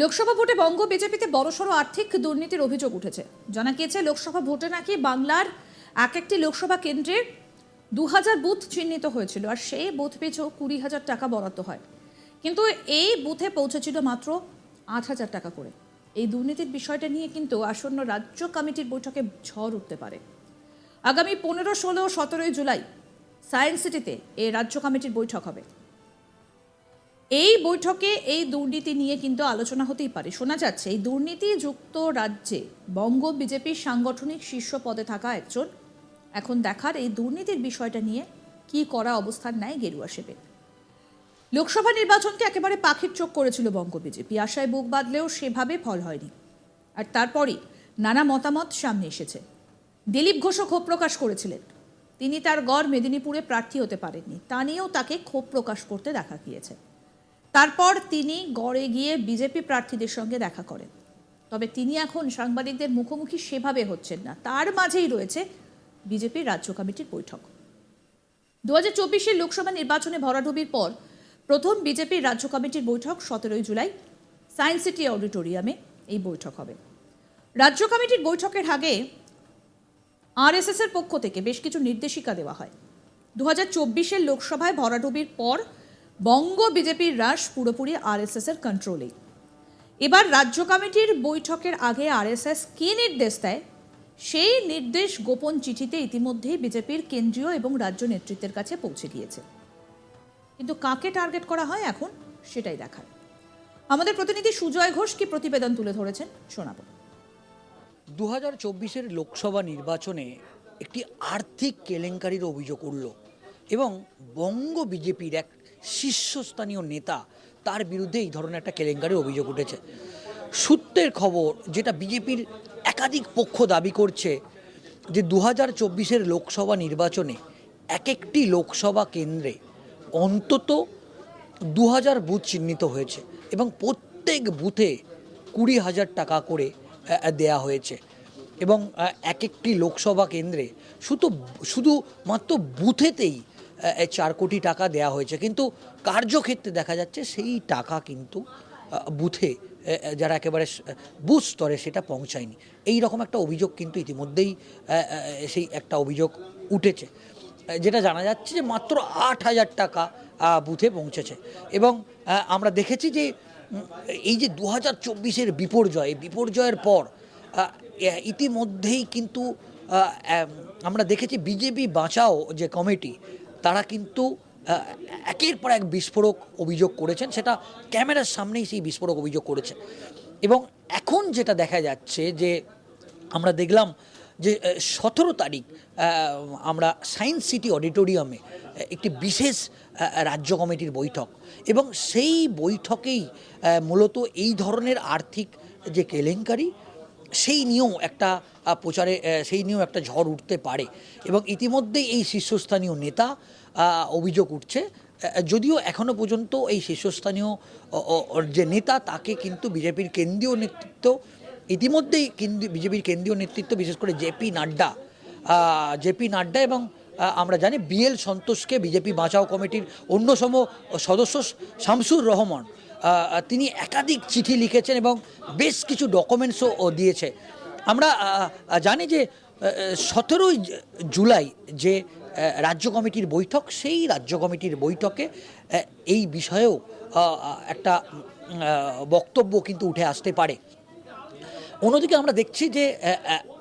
লোকসভা ভোটে বঙ্গ বিজেপিতে বড়সড় আর্থিক দুর্নীতির অভিযোগ উঠেছে। জানা গিয়েছে, লোকসভা ভোটে নাকি বাংলার এক একটি লোকসভা কেন্দ্রে দু হাজার বুথ চিহ্নিত হয়েছিল আর সেই বুথ পিছু কুড়ি হাজার টাকা বরাদ্দ হয়। কিন্তু এই বুথে পৌঁছেছিল মাত্র আট হাজার টাকা করে। এই দুর্নীতির বিষয়টা নিয়ে কিন্তু আসন্ন রাজ্য কমিটির বৈঠকে ঝড় উঠতে পারে। আগামী পনেরো, ষোলো, সতেরোই জুলাই সায়েন্স সিটিতে এই রাজ্য কমিটির বৈঠক হবে। এই বৈঠকে এই দুর্নীতি নিয়ে কিন্তু আলোচনা হতেই পারে। শোনা যাচ্ছে, এই দুর্নীতি যুক্ত রাজ্যে বঙ্গ বিজেপির সাংগঠনিক শীর্ষ পদে থাকা একজন। এখন দেখার এই দুর্নীতির বিষয়টা নিয়ে কি করা অবস্থান নেয় গেরুয়া সেবেন লোকসভা নির্বাচনকে একেবারে পাখির চোখ করেছিল বঙ্গ বিজেপি। আশায় বুক বাঁধলেও সেভাবে ফল হয়নি। আর তারপরই নানা মতামত সামনে এসেছে। দিলীপ ঘোষও ক্ষোভ প্রকাশ করেছিলেন। তিনি তার গড় মেদিনীপুরে প্রার্থী হতে পারেননি। তা নিয়েও তাকে ক্ষোভ প্রকাশ করতে দেখা গিয়েছে। তারপর তিনি গড়ে গিয়ে বিজেপি প্রার্থীদের সঙ্গে দেখা করেন। তবে তিনি এখন সাংবাদিকদের মুখোমুখি সেভাবে হচ্ছেন না। তার মাঝেই রয়েছে বিজেপির রাজ্য কমিটির বৈঠক। দু হাজার চব্বিশের লোকসভা নির্বাচনে ভরাডুবির পর প্রথম বিজেপির রাজ্য কমিটির বৈঠক সতেরোই জুলাই সায়েন্স সিটি অডিটোরিয়ামে এই বৈঠক হবে। রাজ্য কমিটির বৈঠকের আগে আরএসএস এর পক্ষ থেকে বেশ কিছু নির্দেশিকা দেওয়া হয়। দু হাজার চব্বিশের লোকসভায় ভরাডুবির পর বঙ্গ বিজেপির হ্রাস পুরোপুরি আরএসএস এর কন্ট্রোলেই এবার রাজ্য কমিটির বৈঠকের আগে আরএসএস কী নির্দেশ দেয়? সেই নির্দেশ গোপন চিঠিতে ইতিমধ্যেই বিজেপির কেন্দ্রীয় এবং রাজ্য নেতৃত্বের কাছে পৌঁছে গিয়েছে। কিন্তু কাকে টার্গেট করা হয় এখন সেটাই দেখার। আমাদের প্রতিনিধি সুজয় ঘোষ কি প্রতিবেদন তুলে ধরেছেন শোনাবো। দু হাজার লোকসভা নির্বাচনে একটি আর্থিক কেলেঙ্কারির অভিযোগ উঠল এবং বঙ্গ বিজেপির এক শীর্ষস্থানীয় নেতা তার বিরুদ্ধে এই ধরনের একটা কেলেঙ্কারির অভিযোগ উঠেছে। সূত্রের খবর যেটা বিজেপির একাধিক পক্ষ দাবি করছে যে দু হাজার চব্বিশের লোকসভা নির্বাচনে এক একটি লোকসভা কেন্দ্রে অন্তত দু হাজার বুথ চিহ্নিত হয়েছে এবং প্রত্যেক বুথে কুড়ি হাজার টাকা করে দেয়া হয়েছে। এবং এক একটি লোকসভা কেন্দ্রে শুধু শুধুমাত্র বুথেতেই আহ, চার কোটি টাকা দেয়া হয়েছে। কিন্তু কার্যক্ষেত্রে দেখা যাচ্ছে সেই টাকা কিন্তু বুথে যারা একেবারে বুথ স্তরে সেটা পৌঁছায়নি। এই রকম একটা অভিযোগ কিন্তু ইতিমধ্যেই সেই একটা অভিযোগ উঠেছে। যেটা জানা যাচ্ছে যে মাত্র আট হাজার টাকা বুথে পৌঁছেছে। এবং আমরা দেখেছি যে এই যে দু হাজার চব্বিশের বিপর্যয় বিপর্যয়ের পর ইতিমধ্যেই কিন্তু আমরা দেখেছি বিজেপি বাঁচাও যে কমিটি তারা কিন্তু একের পর এক বিস্ফোরক অভিযোগ করেছেন, সেটা ক্যামেরার সামনেই সেই বিস্ফোরক অভিযোগ করেছে এবং এখন যেটা দেখা যাচ্ছে যে আমরা দেখলাম যে সতেরো তারিখ আমরা সায়েন্স সিটি অডিটোরিয়ামে একটি বিশেষ রাজ্য কমিটির বৈঠক। এবং সেই বৈঠকেই মূলত এই ধরনের আর্থিক যে কেলেঙ্কারি সেই নিয়েও একটা প্রচারে সেই নিয়েও একটা ঝড় উঠতে পারে। এবং ইতিমধ্যেই এই শীর্ষস্থানীয় নেতা অভিযোগ উঠছে। যদিও এখনও পর্যন্ত এই শীর্ষস্থানীয় যে নেতা, তাকে কিন্তু বিজেপির কেন্দ্রীয় নেতৃত্ব, ইতিমধ্যেই কেন্দ্রীয় বিজেপির কেন্দ্রীয় নেতৃত্ব, বিশেষ করে জেপি নাড্ডা জেপি নাড্ডা এবং আমরা জানি বিএল সন্তোষকে বিজেপি বাঁচাও কমিটির অন্যতম সদস্য শামসুর রহমান। তিনি একাধিক চিঠি লিখেছেন এবং বেশ কিছু ডকুমেন্টসও দিয়েছে। আমরা জানি যে সতেরোই জুলাই যে রাজ্য কমিটির বৈঠক, সেই রাজ্য কমিটির বৈঠকে এই বিষয়েও একটা বক্তব্য কিন্তু উঠে আসতে পারে। অন্যদিকে আমরা দেখছি যে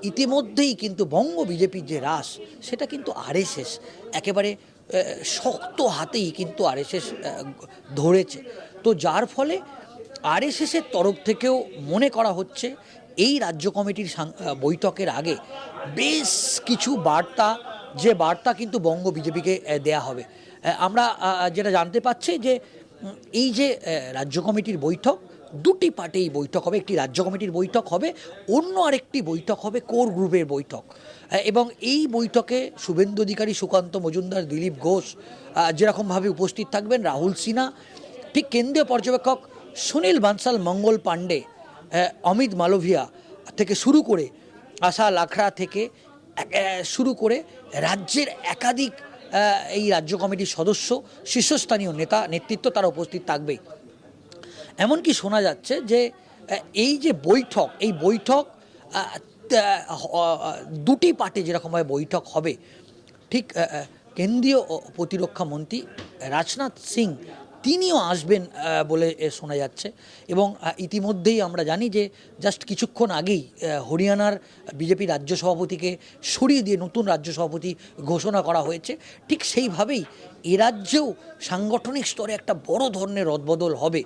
ইতিমধ্যেই কিন্তু বঙ্গ বিজেপির যে রাস সেটা কিন্তু আরএসএস একেবারে শক্ত হাতেই কিন্তু আরএসএস ধরেছে। তো যার ফলে আরএসএসের তরফ থেকেও মনে করা হচ্ছে এই রাজ্য কমিটির বৈঠকের আগে বেশ কিছু বার্তা, যে বার্তা কিন্তু বঙ্গ বিজেপিকে দেয়া হবে। আমরা যেটা জানতে পাচ্ছি যে এই যে রাজ্য কমিটির বৈঠক, দুটি পার্টে এই বৈঠক হবে। একটি রাজ্য কমিটির বৈঠক হবে, অন্য আরেকটি বৈঠক হবে কোর গ্রুপের বৈঠক। এবং এই বৈঠকে শুভেন্দু অধিকারী, সুকান্ত মজুমদার, দিলীপ ঘোষ যেরকমভাবে উপস্থিত থাকবেন, রাহুল সিনহা ঠিক কেন্দ্রীয় পর্যবেক্ষক সুনীল বানসাল, মঙ্গল পাণ্ডে অমিত মালভিয়া থেকে শুরু করে আশা লাখড়া থেকে শুরু করে রাজ্যের একাধিক এই রাজ্য কমিটির সদস্য, শীর্ষস্থানীয় নেতা, নেতৃত্ব তারা উপস্থিত থাকবে। এমনকি শোনা যাচ্ছে যে এই যে বৈঠক, এই বৈঠক দুটি পার্টে যেরকমভাবে বৈঠক হবে, ঠিক কেন্দ্রীয় প্রতিরক্ষা মন্ত্রী রাজনাথ সিং তিনিও আসবেন বলে শোনা যাচ্ছে। এবং ইতিমধ্যেই আমরা জানি যে, জাস্ট কিছুক্ষণ আগেই হরিয়ানার বিজেপি রাজ্য সভাপতিকে সরিয়ে দিয়ে নতুন রাজ্য সভাপতি ঘোষণা করা হয়েছে। ঠিক সেইভাবেই এ রাজ্যেও সাংগঠনিক স্তরে একটা বড় ধরনের রদবদল হবে।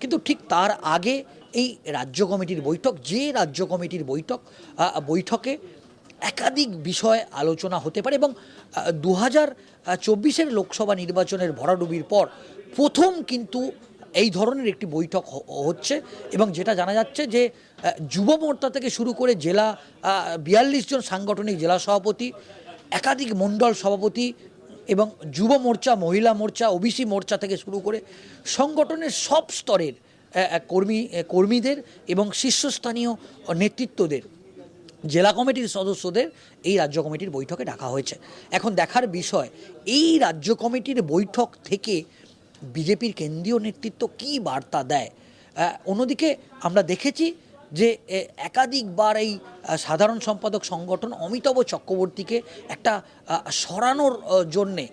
কিন্তু ঠিক তার আগে এই রাজ্য কমিটির বৈঠক, যে রাজ্য কমিটির বৈঠক বৈঠকে একাধিক বিষয় আলোচনা হতে পারে এবং দু হাজার চব্বিশের লোকসভা নির্বাচনের ভরাডুবির পর প্রথম কিন্তু এই ধরনের একটি বৈঠক হচ্ছে এবং যেটা জানা যাচ্ছে যে যুব মোর্চা থেকে শুরু করে জেলা বিয়াল্লিশ জন সাংগঠনিক জেলা সভাপতি, একাধিক মণ্ডল সভাপতি এবং যুব মোর্চা, মহিলা মোর্চা, ওবিসি মোর্চা থেকে শুরু করে সংগঠনের সব স্তরের কর্মী কর্মীদের এবং শীর্ষস্থানীয় নেতৃত্বদের, জেলা কমিটির সদস্যদের এই রাজ্য কমিটির বৈঠকে ডাকা হয়েছে। এখন দেখার বিষয়, এই রাজ্য কমিটির বৈঠক থেকে বিজেপির কেন্দ্রীয় নেতৃত্ব কী বার্তা দেয়? অন্যদিকে আমরা দেখেছি যে একাধিকবার এই সাধারণ সম্পাদক সংগঠন অমিতাভ চক্রবর্তীকে একটা সরানোর জন্যে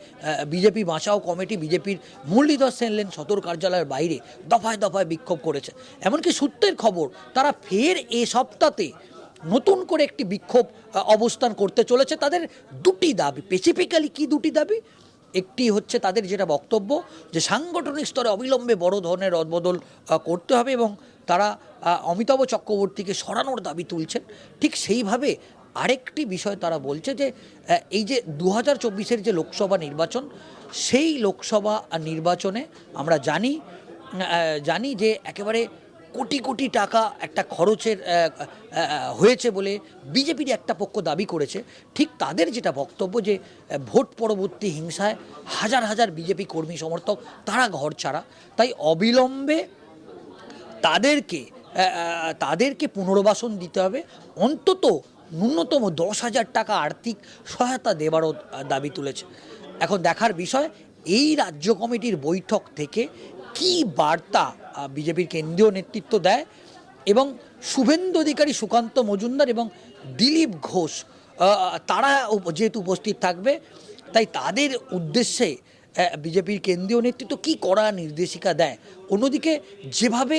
বিজেপি বাঁচাও কমিটি, বিজেপির মুরলীধর সেন লেন সদর কার্যালয়ের বাইরে দফায় দফায় বিক্ষোভ করেছে। এমনকি সূত্রের খবর, তারা ফের এ সপ্তাহে নতুন করে একটি বিক্ষোভ অবস্থান করতে চলেছে। তাদের দুটি দাবি স্পেসিফিক্যালি কি দুটি দাবি? একটি হচ্ছে তাদের যেটা বক্তব্য যে সাংগঠনিক স্তরে অবিলম্বে বড় ধরনের রদবদল করতে হবে এবং তারা অমিতাভ চক্রবর্তীকে সরানোর দাবি তুলছেন। ঠিক সেইভাবে আরেকটি বিষয় তারা বলছে যে এই যে দু হাজার যে লোকসভা নির্বাচন, সেই লোকসভা নির্বাচনে আমরা জানি জানি যে একেবারে কোটি কোটি টাকা একটা খরচের হয়েছে বলে বিজেপির একটা পক্ষ দাবি করেছে। ঠিক তাদের যেটা বক্তব্য যে ভোট পরবর্তী হিংসায় হাজার হাজার বিজেপি কর্মী সমর্থক, তারা ঘর ছাড়া। তাই অবিলম্বে তাদেরকে তাদেরকে পুনর্বাসন দিতে হবে। অন্তত ন্যূনতম দশ হাজার টাকা আর্থিক সহায়তা দেবারও দাবি তুলেছে। এখন দেখার বিষয়, এই রাজ্য কমিটির বৈঠক থেকে কি বার্তা বিজেপির কেন্দ্রীয় নেতৃত্ব দেয় এবং শুভেন্দু অধিকারী সুকান্ত মজুমদার এবং দিলীপ ঘোষ তারা যেহেতু উপস্থিত থাকবে, তাই তাদের উদ্দেশ্যে বিজেপির কেন্দ্রীয় নেতৃত্ব কি করা নির্দেশিকা দেয়? অন্যদিকে যেভাবে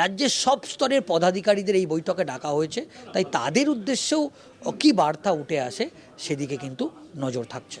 রাজ্যের সব স্তরের পদাধিকারীদের এই বৈঠকে ডাকা হয়েছে, তাই তাদের উদ্দেশ্যেও কি বার্তা উঠে আসে সেদিকে কিন্তু নজর থাকছে।